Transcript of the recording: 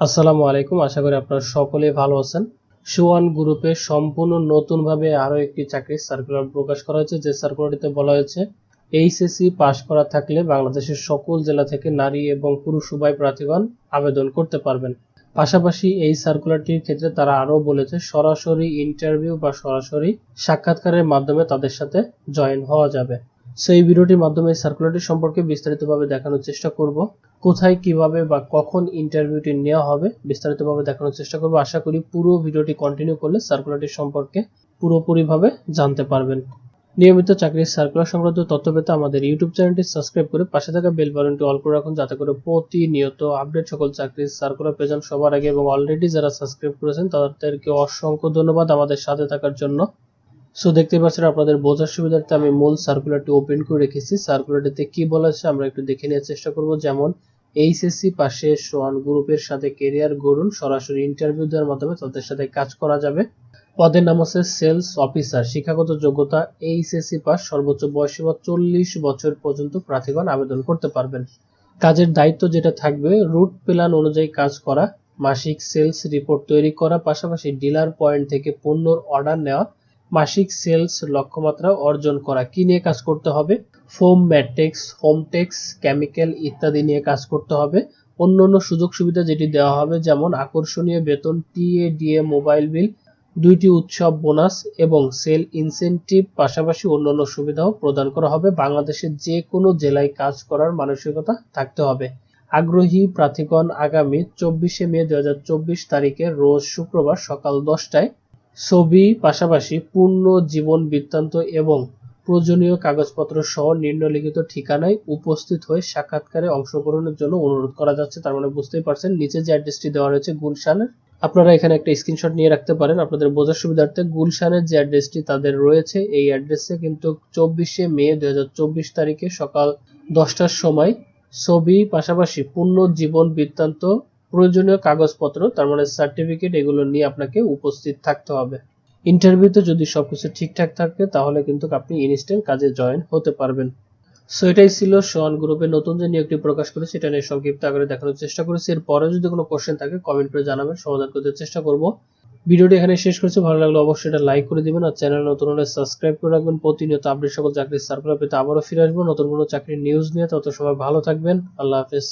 আসসালামু আলাইকুম। আশা করি আপনারা সকলেই ভালো আছেন। সুওয়ান গ্রুপে সম্পূর্ণ নতুনভাবে আরও একটি চাকরির সার্কুলার প্রকাশ করা হয়েছে। যে সার্কুলারটিতে বলা হয়েছে এইচএসসি পাশ করা থাকলে বাংলাদেশের সকল জেলা থেকে নারী এবং পুরুষ উভয় প্রার্থীগণ আবেদন করতে পারবেন। পাশাপাশি এই সার্কুলারটির ক্ষেত্রে তারা আরও বলেছে, সরাসরি ইন্টারভিউ বা সরাসরি সাক্ষাৎকারের মাধ্যমে তাদের সাথে জয়েন হওয়া যাবে। সো এই ভিডিওটির মাধ্যমে সার্কুলারটি সম্পর্কে বিস্তারিতভাবে দেখানোর চেষ্টা করব। কোথায়, কীভাবে বা কখন ইন্টারভিউটি নেওয়া হবে, বিস্তারিতভাবে দেখানোর চেষ্টা করব। আশা করি পুরো ভিডিওটি কন্টিনিউ করলে সার্কুলারটি সম্পর্কে পুরোপুরিভাবে জানতে পারবেন। নিয়মিত চাকরির সার্কুলার সংক্রান্ত তথ্য পেতে আমাদের ইউটিউব চ্যানেলটি সাবস্ক্রাইব করে পাশে থাকা বেল বাটনটি অল করে রাখুন, যাতে করে প্রতিনিয়ত আপডেট সকল চাকরির সার্কুলার পেয়ে যান সবার আগে। এবং অলরেডি যারা সাবস্ক্রাইব করেছেন, তাদেরকে অসংখ্য ধন্যবাদ আমাদের সাথে থাকার জন্য। সো দেখতে পাচ্ছেন আপনাদের বোঝার সুবিধার্থে আমি মূল সার্কুলারটি ওপেন করে রেখেছি। সার্কুলারটিতে কি বলা আছে আমরা একটু দেখে নেওয়ার চেষ্টা করব। যেমন এইচএসসি পাশে সোয়ান গ্রুপের সাথে কেরিয়ার গড়ুন, সরাসরি ইন্টারভিউ দেওয়ার মাধ্যমে তাদের সাথে কাজ করা যাবে। পদের নাম হচ্ছে সেলস অফিসার শিক্ষাগত যোগ্যতা এইচএসসি পাস, সর্বোচ্চ বয়সীমা চল্লিশ বছর পর্যন্ত প্রার্থীগণ আবেদন করতে পারবেন। কাজের দায়িত্ব যেটা থাকবে রুট প্ল্যান অনুযায়ী কাজ করা, মাসিক সেলস রিপোর্ট তৈরি করা, পাশাপাশি ডিলার পয়েন্ট থেকে পণ্যর অর্ডার নেওয়া মাসিক সেলস লক্ষ্যমাত্রা অর্জন করা, কি নিয়ে কাজ করতে হবে? ফোম, ম্যাট্রিক্স হোমটেক্স কেমিক্যাল ইত্যাদি নিয়ে কাজ করতে হবে। অন্য অন্য সুযোগ সুবিধা যেটি দেওয়া হবে, যেমন আকর্ষণীয় বেতন টিএ ডিএ মোবাইল বিল, দুইটি উৎসব বোনাস এবং সেল ইনসেনটিভ পাশাপাশি অন্যান্য সুবিধাও প্রদান করা হবে। বাংলাদেশের যে কোনো জেলায় কাজ করার মানসিকতা থাকতে হবে। আগ্রহী প্রার্থীগণ, আগামী চব্বিশে মে দু হাজার চব্বিশ তারিখে রোজ শুক্রবার সকাল দশটায় ছবি পাশাপাশি পূর্ণ জীবন বৃত্তান্ত এবং প্রয়োজনীয় কাগজপত্র সহ নিম্নলিখিত ঠিকানায় উপস্থিত হয়ে সাক্ষাৎকারে অংশগ্রহণের জন্য অনুরোধ করা যাচ্ছে। তার মানে বুঝতেই পারছেন, নিচে যে অ্যাড্রেসটি দেওয়া রয়েছে গুলশানের, আপনারা এখানে একটা স্ক্রিনশট নিয়ে রাখতে পারেন। আপনাদের বোঝার সুবিধার্থে গুলশানের যে অ্যাড্রেসটি তাদের রয়েছে, এই অ্যাড্রেসে কিন্তু চব্বিশে মে দুই হাজার চব্বিশ তারিখে সকাল দশটার সময় ছবি পাশাপাশি পূর্ণ জীবন বৃত্তান্ত প্রয়োজনীয় কাগজপত্র, তার মানে সার্টিফিকেট এগুলো নিয়ে আপনাকে উপস্থিত থাকতে হবে। ইন্টারভিউতে যদি সবকিছু ঠিকঠাক থাকে, তাহলে কিন্তু আপনি ইনস্ট্যান্ট কাজে জয়েন হতে পারবেন। সো এটাই ছিল সোয়ান গ্রুপের নতুন যে নিয়োগটি প্রকাশ করেছে, সেটা নিয়ে সংক্ষিপ্ত আকারে দেখানোর চেষ্টা করেছি। এরপরে যদি কোনো কোশ্চেন থাকে কমেন্ট করে জানাবেন, সমাধান করতে চেষ্টা করব। ভিডিওটি এখানে শেষ করছি। ভালো লাগলে অবশ্যই এটা লাইক করে দিবেন আর চ্যানেল নতুন হলে সাবস্ক্রাইব করে রাখবেন। প্রতিনিয়ত আপডেট সকল চাকরির সার্কুলার পেতে আবারও ফিরে আসব। নতুন কোনো চাকরির নিউজ নিয়ে তত সবাই ভালো থাকবেন। আল্লাহ হাফেজ।